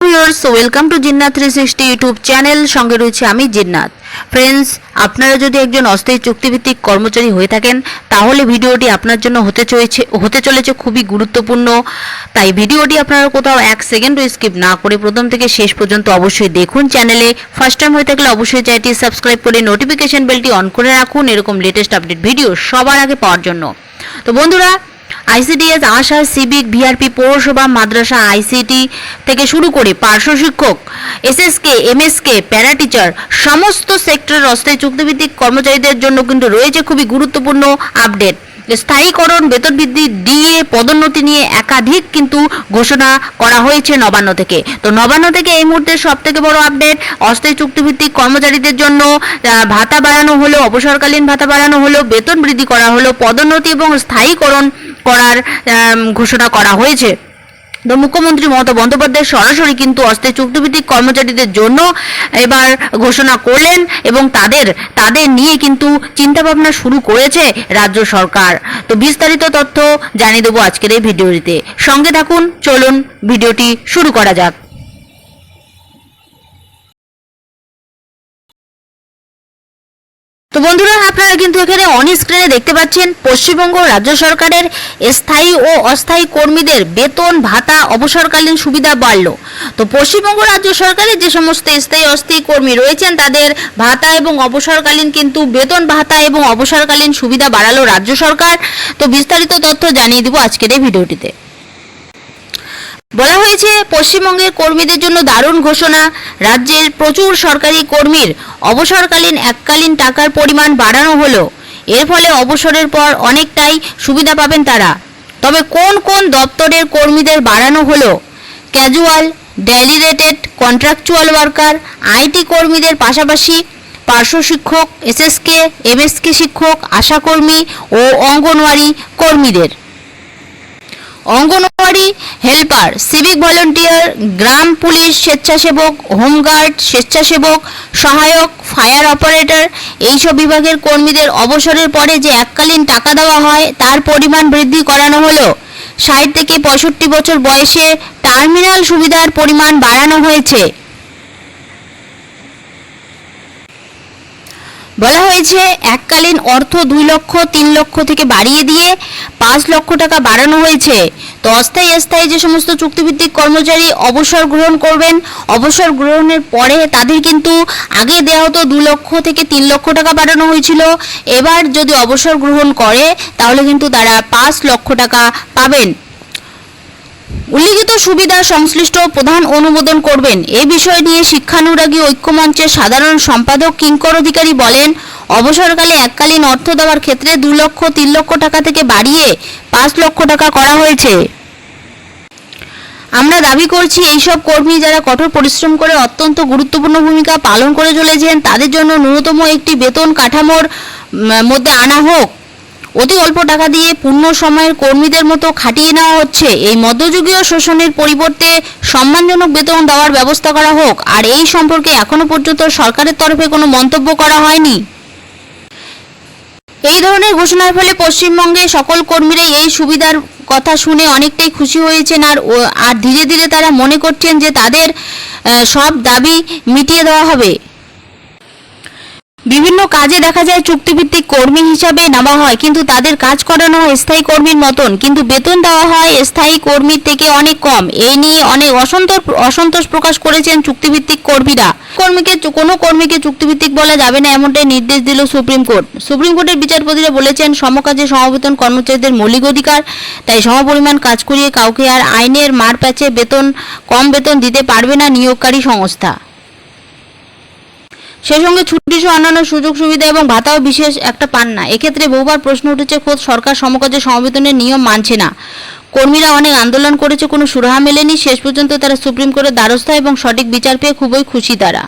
Viewers welcome to Jinnat three sixty YouTube channel সঙ্গে রয়েছে আমি, জিন্নাত। ফ্রেন্ডস আপনারা যদি একজন অস্থায়ী চুক্তিভিত্তিক কর্মচারী হয়ে থাকেন, তাহলে ভিডিওটি আপনার জন্য হতে চলেছে হতে চলেছে খুবই গুরুত্বপূর্ণ। তাই ভিডিওটি আপনারা কোথাও এক সেকেন্ডও স্কিপ না করে প্রথম থেকে শেষ পর্যন্ত অবশ্যই দেখুন চ্যানেলে ফার্স্ট টাইম হয়ে থাকলে অবশ্যই চ্যানেলটি সাবস্ক্রাইব করে নোটিফিকেশন বেলটি অন করে রাখুন। এরকম লেটেস্ট আপডেট ভিডিও সবার আগে পাওয়ার জন্য। তো বন্ধুরা আইসিডিএস আশা সিভিক, ভিআরপি, পৌরসভা, মাদ্রাসা, আইসিটি থেকে শুরু করে পার্শ্ব শিক্ষক, এসএসকে, এমএসকে প্যারা টিচার সমস্ত সেক্টরের অস্থায়ী চুক্তিভিত্তিক কর্মচারীদের জন্য কিন্তু রয়েছে খুবই গুরুত্বপূর্ণ আপডেট। স্থায়ীকরণ বেতন বৃদ্ধি ডিএ, পদোন্নতি নিয়ে একাধিক কিন্তু ঘোষণা করা হয়েছে নবান্ন থেকে। তো নবান্ন থেকে এই মুহূর্তে সব থেকে বড় আপডেট অস্থায়ী চুক্তিভিত্তিক কর্মচারীদের জন্য ভাতা বাড়ানো হলো অবসরকালীন ভাতা বাড়ানো হলো, বেতন বৃদ্ধি করা হলো, পদোন্নতি এবং স্থায়ীকরণ করার ঘোষণা করা হয়েছে। মুখ্যমন্ত্রী মমতা বন্দ্যোপাধ্যায় সরাসরি কিন্তু অস্থায়ী চুক্তিভিত্তিক কর্মচারীদের জন্য এবার ঘোষণা করলেন এবং তাদের তাদের নিয়ে কিন্তু চিন্তাভাবনা শুরু করেছে রাজ্য সরকার তো বিস্তারিত তথ্য জানিয়ে দেবো আজকের এই ভিডিওটিতে সঙ্গে থাকুন চলুন ভিডিওটি শুরু করা যাক তো বন্ধুরা, আপনারা কিন্তু এখানে অন স্ক্রিনে দেখতে পাচ্ছেন, পশ্চিমবঙ্গ রাজ্য সরকারের স্থায়ী ও অস্থায়ী কর্মীদের বেতন, ভাতা, অবসরকালীন সুবিধা বাড়ল। তো পশ্চিমবঙ্গ রাজ্য সরকারের যে সমস্ত স্থায়ী অস্থায়ী কর্মী রয়েছেন, তাদের ভাতা এবং অবসরকালীন কিন্তু বেতন, ভাতা এবং অবসরকালীন সুবিধা বাড়ালো রাজ্য সরকার। তো বিস্তারিত তথ্য জানিয়ে দিব আজকের এই ভিডিওটিতে। বলা হয়েছে, পশ্চিমবঙ্গের কর্মীদের জন্য দারুণ ঘোষণা। রাজ্যের প্রচুর সরকারি কর্মীর অবসরকালীন এককালীন টাকার পরিমাণ বাড়ানো হলো। এর ফলে অবসরের পর অনেকটাই সুবিধা পাবেন তারা। তবে কোন কোন দপ্তরের কর্মীদের বাড়ানো হলো? Casual daily rated, contractual worker IT কর্মীদের পাশাপাশি পার্শ্ব শিক্ষক এসএসকে এমএসকে শিক্ষক আশাকর্মী ও অঙ্গনওয়াড়ি কর্মীদের। অঙ্গনওয়াড়ি হেল্পার সিভিক ভলেন্টিয়ার গ্রাম পুলিশ স্বেচ্ছাসেবক, হোমগার্ড, স্বেচ্ছাসেবক, সহায়ক ফায়ার অপারেটর এইসব বিভাগের কর্মীদের অবসরের পরে যে এককালীন টাকা দেওয়া হয়, তার পরিমাণ বৃদ্ধি করানো হলো। ষাট থেকে পঁয়ষট্টি বছর বয়সে টার্মিনাল সুবিধার পরিমাণ বাড়ানো হয়েছে। বলা হয়েছে, এককালীন অর্থ দুই লক্ষ, তিন লক্ষ থেকে বাড়িয়ে দিয়ে পাঁচ লক্ষ টাকা বাড়ানো হয়েছে। তো অস্থায়ী স্থায়ী যে সমস্ত চুক্তিভিত্তিক কর্মচারী অবসর গ্রহণ করবেন, অবসর গ্রহণের পরে তাদের কিন্তু আগে দেওয়া হতো দু লক্ষ থেকে তিন লক্ষ টাকা বাড়ানো হয়েছিল। এবার যদি অবসর গ্রহণ করে, তাহলে কিন্তু তারা পাঁচ লক্ষ টাকা পাবেন। উল্লিখিত সুবিধা সংশ্লিষ্ট প্রধান অনুমোদন করবেন। এ বিষয় নিয়ে শিক্ষানুরাগী ঐক্যমঞ্চের সাধারণ সম্পাদক কিঙ্কর অধিকারী বলেন, অবসরকালে এককালীন অর্থ দেওয়ার ক্ষেত্রে দু লক্ষ, তিন লক্ষ টাকা থেকে বাড়িয়ে পাঁচ লক্ষ টাকা করা হয়েছে। আমরা দাবি করছি, এইসব কর্মী যারা কঠোর পরিশ্রম করে অত্যন্ত গুরুত্বপূর্ণ ভূমিকা পালন করে চলেছেন, তাদের জন্য ন্যূনতম একটি বেতন কাঠামোর মধ্যে আনা হোক। অতি অল্প টাকা দিয়ে পূর্ণ সময়ের কর্মীদের মতো খাটিয়ে নেওয়া হচ্ছে। এই মধ্যযুগীয় শোষণের পরিবর্তে সম্মানজনক বেতন দেওয়ার ব্যবস্থা করা হোক, আর এই সম্পর্কে এখনও পর্যন্ত সরকারের তরফে কোনো মন্তব্য করা হয়নি। এই ধরনের ঘোষণার ফলে পশ্চিমবঙ্গে সকল কর্মীরাই এই সুবিধার কথা শুনে অনেকটাই খুশি হয়েছেন, আর আর ধীরে ধীরে তারা মনে করছেন যে তাদের সব দাবি মিটিয়ে দেওয়া হবে। বিভিন্ন কাজে দেখা যায় চুক্তিভিত্তিক কর্মী হিসাবে নেওয়া হয়, কিন্তু তাদের কাজ করানো হয় স্থায়ী কর্মীর মতন। কিন্তু বেতন দেওয়া হয় স্থায়ী কর্মীর থেকে অনেক কম। এই নিয়ে অনেক অসন্তোষ অসন্তোষ প্রকাশ করেছেন চুক্তিভিত্তিক কর্মীরা। কর্মীকে কোনো কর্মীকে চুক্তিভিত্তিক বলা যাবে না, এমনটাই নির্দেশ দিল সুপ্রিম কোর্ট। সুপ্রিম কোর্টের বিচারপতিরা বলেছেন, সমকাজে সমবেতন কর্মচারীদের মৌলিক অধিকার, তাই সমপরিমাণ কাজ করিয়ে কাউকে আর আইনের মার প্যাচে বেতন, কম বেতন দিতে পারবে না নিয়োগকারী সংস্থা। সেই সঙ্গে ছুটি সহ অন্যান্য সুযোগ সুবিধা এবং ভাতাও বিশেষ একটা পান না। এক্ষেত্রে বহুবার প্রশ্ন উঠেছে, খোদ সরকার সমকাজে সমবেতনের নিয়ম মানছে না। কর্মীরা অনেক আন্দোলন করেছে, কোনো সুরাহা মেলেনি। শেষ পর্যন্ত তারা সুপ্রিম কোর্টের দ্বারস্থ এবং সঠিক বিচার পেয়ে খুবই খুশি তারা।